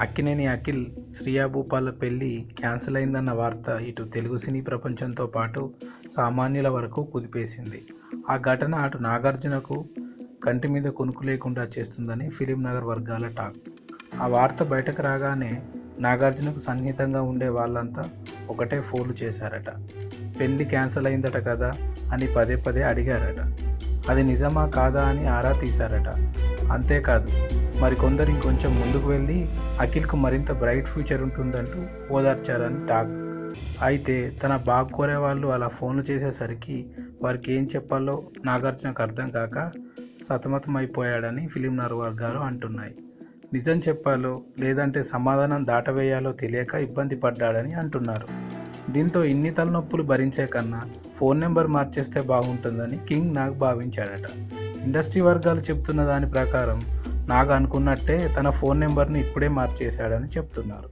అక్కినేని అఖిల్ శ్రీయాభూపాల పెళ్ళి క్యాన్సిల్ అయిందన్న వార్త ఇటు తెలుగు సినీ ప్రపంచంతో పాటు సామాన్యుల వరకు కుదిపేసింది. ఆ ఘటన అటు నాగార్జునకు కంటి మీద కొనుక్కు లేకుండా చేస్తుందని ఫిలిం నగర్ వర్గాల టాక్. ఆ వార్త బయటకు రాగానే నాగార్జునకు సన్నిహితంగా ఉండే వాళ్ళంతా ఒకటే ఫోన్లు చేశారట. పెళ్ళి క్యాన్సిల్ అయిందట కదా అని పదే పదే అడిగారట. అది నిజమా కాదా అని ఆరా తీశారట. అంతేకాదు మరికొందరు ఇంకొంచెం ముందుకు వెళ్ళి అఖిల్కు మరింత బ్రైట్ ఫ్యూచర్ ఉంటుందంటూ ఓదార్చారని టాక్. అయితే తన బాగ్ కోరే వాళ్ళు అలా ఫోన్లు చేసేసరికి వారికి ఏం చెప్పాలో నాగార్జునకు అర్థం కాక సతమతమైపోయాడని ఫిలిం నగర్ వర్గాలు అంటున్నాయి. నిజం చెప్పాలో లేదంటే సమాధానం దాటవేయాలో తెలియక ఇబ్బంది పడ్డాడని అంటున్నారు. దీంతో ఇన్ని తలనొప్పులు భరించే కన్నా ఫోన్ నెంబర్ మార్చేస్తే బాగుంటుందని కింగ్ నాగ్ భావించాడట. ఇండస్ట్రీ వర్గాలు చెప్తున్న దాని ప్రకారం నాకు అనుకున్నట్టే తన ఫోన్ నెంబర్ని ఇప్పుడే మార్చేశాడని చెప్తున్నారు.